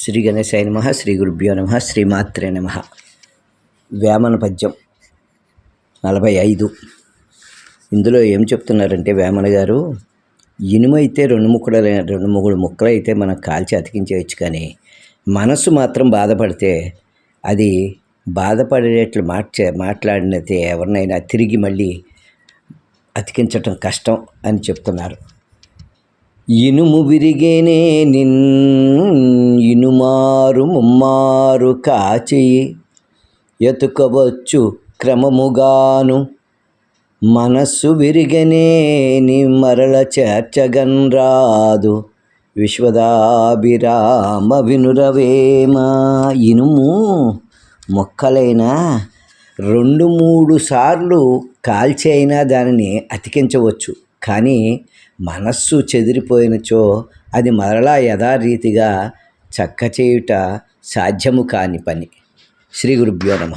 శ్రీ గణేశాయ నమ శ్రీ గురుభ్యో నమ శ్రీమాత్రే నమ. వేమన పద్యం నలభై ఐదు. ఇందులో ఏం చెప్తున్నారంటే వేమన గారు ఇనుము అయితే రెండు ముక్కలు రెండు మూడు ముక్కలు అయితే మనం కాల్చి అతికించేయచ్చు కానీ మనసు మాత్రం బాధపడితే అది బాధపడేట్లు మార్చే మాట్లాడినైతే ఎవరినైనా తిరిగి మళ్ళీ అతికించటం కష్టం అని చెప్తున్నారు. ఇనుము విరిగేనే నిన్ ఇనుమారు ముమ్మారు కాచి ఎతుకవచ్చు క్రమముగాను మనస్సు విరిగనే ని మరల చేర్చగన్ రాదు. విశ్వదాభిరామ వినురవేమ ఇనుము మొక్కలైనా రెండు మూడు సార్లు కాల్చి అయినా దానిని అతికించవచ్చు. కానీ మనస్సు చెదిరిపోయినచో అది మరలా యథారీతిగా చక్క చేయుట సాధ్యము కాని పని. శ్రీ గురుభ్యో నమ.